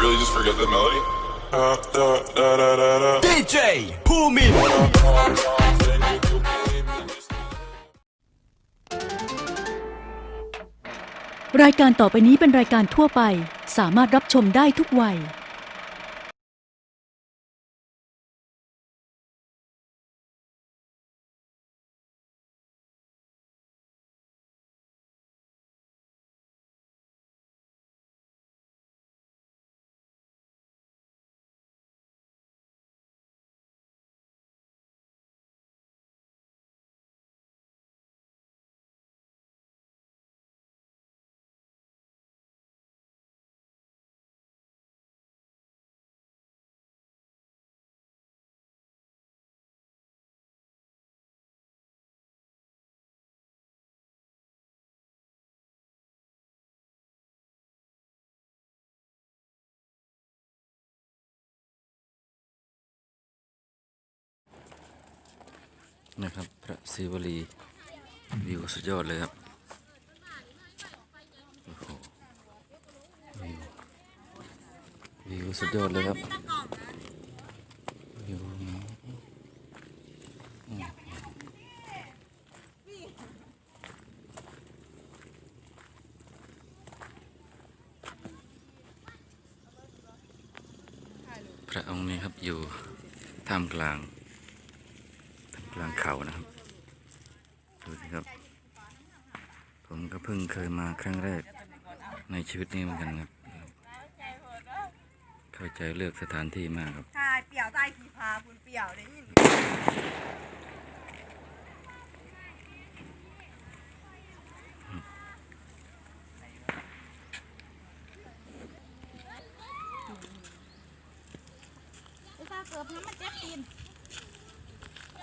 really just forget the melody? Uh, da, da, da, da, da. DJ ภูมินรายการต่อไปนี้เป็นรายการทั่วไป สามารถรับชมได้ทุกวัย นะครับ พระศิวลีวิวสุดยอดเลยครับโอ้โหวิววิวสุดยอดเลยครับวิวพระองค์นี้ครับอยู่ท่ามกลาง กลางเขานะครับ ดูสิครับ ผมก็เพิ่งเคยมาครั้งแรกในชีวิตนี้เหมือนกันครับ เข้าใจเลือกสถานที่มากครับใช่เปี่ยวใต้ขีพาคุณเปี่ยวได้ยินไอ้ข้าเกิบน้ำมันแจ๊กตีนค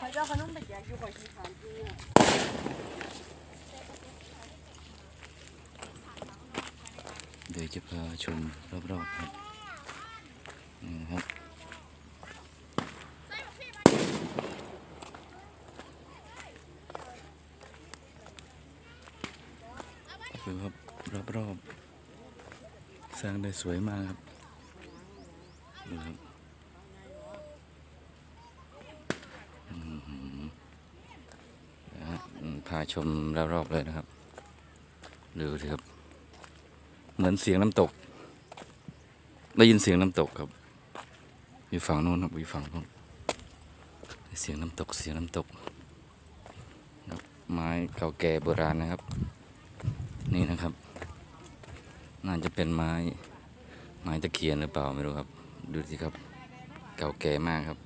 อยเจ้าขนมไปแจกอยู่คอยขีพานที่เดี๋ยวจะพาชมรอบๆครับนี่นะครับดูครับรอบๆสร้างได้สวยมากครับดูครับอื้อหือนะฮะอืม พาชมรอบๆเลยนะครับ ดูสิครับ เหมือนเสียงน้ำตก ได้ยินเสียงน้ำตกครับ อยู่ฝั่งโน้นครับอยู่ฝั่งโน้นเสียงน้ำตกเสียงน้ำตก ไม้เก่าแก่โบราณนะครับ นี่นะครับ น่าจะเป็นไม้ ไม้ตะเคียนหรือเปล่าไม่รู้ครับ ดูสิครับ เก่าแก่มากครับ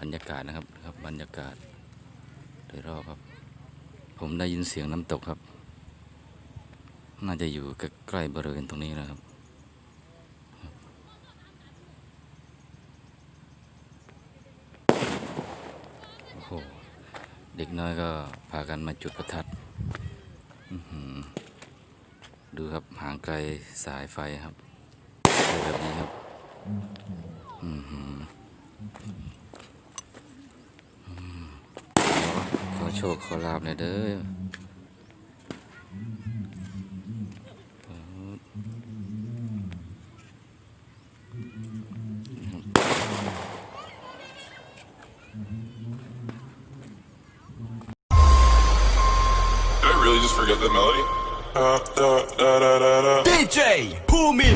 บรรยากาศนะครับครับ บรรยากาศโดยรอบครับ ผมได้ยินเสียงน้ำตกครับ น่าจะอยู่ใกล้บริเวณตรงนี้นะครับ โอ้โห เด็กน้อยก็พากันมาจุดประทัดดูครับห่างไกลสายไฟครับแบบนี้ครับอื้อหืออืมขอ โชคขอลาบหน่อยเด้อ Did I really just forget the melody? Uh, da, da, da, da, da. DJ ภูมิน